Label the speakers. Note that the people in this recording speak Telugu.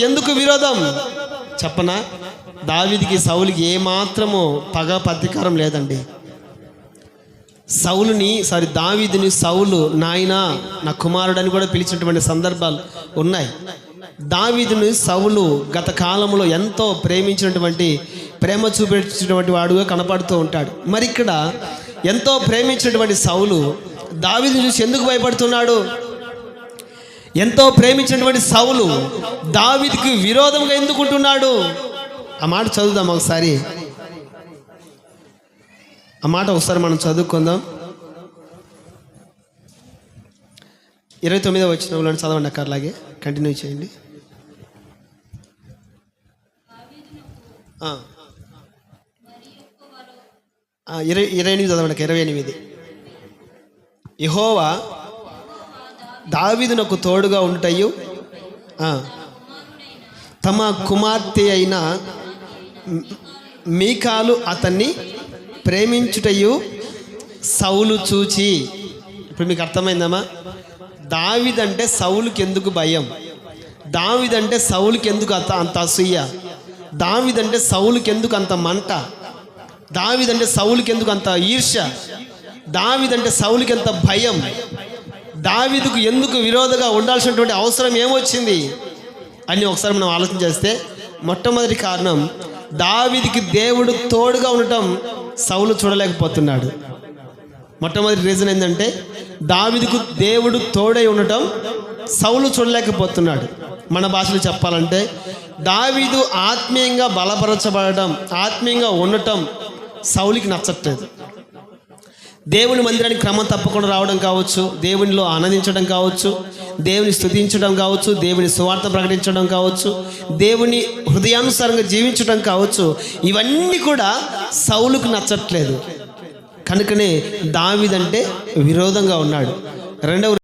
Speaker 1: ఎందుకు విరోధం? చెప్పనా? దావిదికి సౌలికి ఏమాత్రము పగ పత్రికారం లేదండి. సౌలుని సారీ దావీదుని సౌలు నాయన నా కుమారుడని కూడా పిలిచినటువంటి సందర్భాలు ఉన్నాయి. దావీదుని సౌలు గత కాలంలో ఎంతో ప్రేమించినటువంటి ప్రేమ చూపించినటువంటి వాడుగా కనపడుతూ ఉంటాడు. మరి ఇక్కడ ఎంతో ప్రేమించినటువంటి సౌలు దావీదుని చూసి ఎందుకు భయపడుతున్నాడు? ఎంతో ప్రేమించినటువంటి సౌలు దావిదికి విరోధంగా ఎందుకుంటున్నాడు? ఆ మాట చదువుదాం ఒకసారి. ఆ మాట ఒకసారి మనం చదువుకుందాం. ఇరవై తొమ్మిదో వచ్చిన వాళ్ళని చదవండి అక్క అలాగే. కంటిన్యూ చేయండి. ఇరవై ఇరవై ఎనిమిది చదవండి ఇరవై ఎనిమిది. యహోవా దావీదునకు తోడుగా ఉంటయు తమ కుమార్తె అయిన మీకాలు అతన్ని ప్రేమించుటయు సౌలు చూచి. ఇప్పుడు మీకు అర్థమైందమ్మా? దావిదంటే సౌలుకి ఎందుకు భయం? దావిదంటే సౌలుకి ఎందుకు అంత అంత అసూయ? దావిదంటే సౌలుకి ఎందుకు అంత మంట? దావిదంటే సౌలుకి ఎందుకు అంత ఈర్ష్య? దావిదంటే సౌలుకి ఎంత భయం? దావీదుకు ఎందుకు విరోధంగా ఉండాల్సినటువంటి అవసరం ఏమొచ్చింది అని ఒకసారి మనం ఆలోచన చేస్తే మొట్టమొదటి కారణం దావిదికి దేవుడు తోడుగా ఉండటం సౌలు చూడలేకపోతున్నాడు. మొట్టమొదటి రీజన్ ఏంటంటే దావిదికు దేవుడు తోడై ఉండటం సౌలు చూడలేకపోతున్నాడు. మన భాషలో చెప్పాలంటే దావీదు ఆత్మీయంగా బలపరచబడటం ఆత్మీయంగా ఉండటం సౌలికి నచ్చట్లేదు. దేవుని మందిరానికి క్రమం తప్పకుండా రావడం కావచ్చు దేవునిలో ఆనందించడం కావచ్చు దేవుని స్తుతించడం కావచ్చు దేవుని సువార్త ప్రకటించడం కావచ్చు దేవుని హృదయానుసారంగా జీవించడం కావచ్చు ఇవన్నీ కూడా సౌలుకు నచ్చట్లేదు. కనుకనే దావిదంటే విరోధంగా ఉన్నాడు. రెండవ